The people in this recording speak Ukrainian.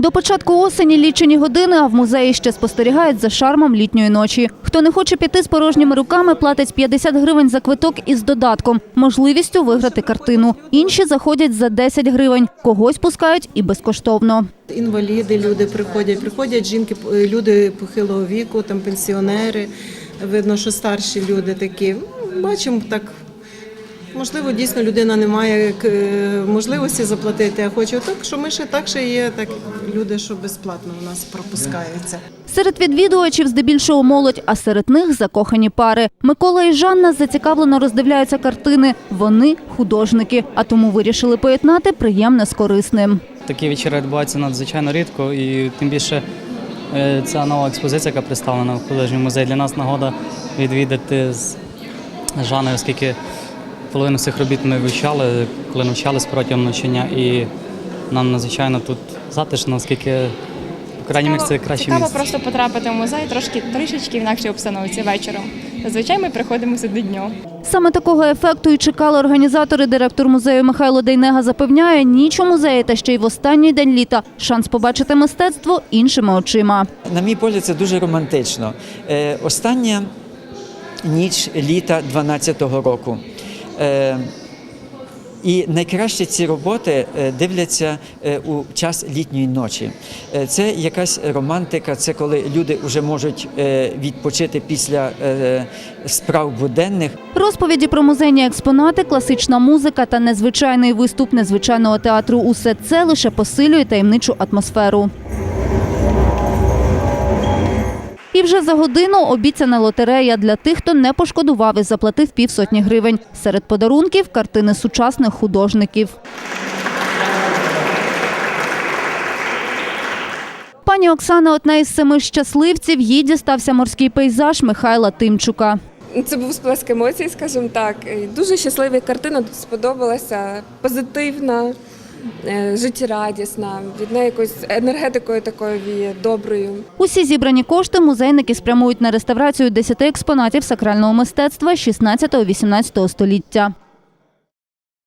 До початку осені лічені години, а в музеї ще спостерігають за шармом літньої ночі. Хто не хоче піти з порожніми руками, платить 50 гривень за квиток із додатком, можливістю виграти картину. Інші заходять за 10 гривень, когось пускають і безкоштовно. Інваліди, люди приходять, приходять жінки, люди похилого віку, там пенсіонери. Видно, що старші люди такі. Ну, Бачимо так. Можливо, дійсно людина не має е, можливості заплатити, а хоче так, що ми ще так ще є так люди, що безплатно у нас пропускаються. Серед відвідувачів здебільшого молодь, а серед них закохані пари. Микола і Жанна зацікавлено роздивляються картини. Вони художники, а тому вирішили поєднати приємне з корисним. Такі вечори відбуваються надзвичайно рідко, і тим більше е, ця нова експозиція, яка представлена в художньому музеї, для нас нагода відвідати з Жаною, оскільки половину цих робіт ми вивчали, коли навчались протягом навчання, і нам надзвичайно тут затишно, оскільки, по крайній мірі, це краще Цікаво місце. просто потрапити в музей трошки трішечки в інакшій обстановці вечором. Зазвичай ми приходимо сюди днем. Саме такого ефекту і чекали організатори. Директор музею Михайло Дейнега запевняє, ніч у музеї та ще й в останній день літа шанс побачити мистецтво іншими очима. На мій погляд, це дуже романтично. Е, остання ніч літа 12-го року. Е, і найкраще ці роботи е, дивляться е, у час літньої ночі. Це якась романтика, це коли люди вже можуть відпочити після справ буденних. Розповіді про музейні експонати, класична музика та незвичайний виступ незвичайного театру – усе це лише посилює таємничу атмосферу. І вже за годину обіцяна лотерея для тих, хто не пошкодував і заплатив півсотні гривень. Серед подарунків – картини сучасних художників. Пані Оксана – одна із семи щасливців. Їй дістався морський пейзаж Михайла Тимчука. Це був сплеск емоцій, скажімо так. Дуже щаслива картина, сподобалася, позитивна, життєрадісна, від неї якоюсь енергетикою такою віє, доброю. Усі зібрані кошти музейники спрямують на реставрацію 10 експонатів сакрального мистецтва 16-18 століття.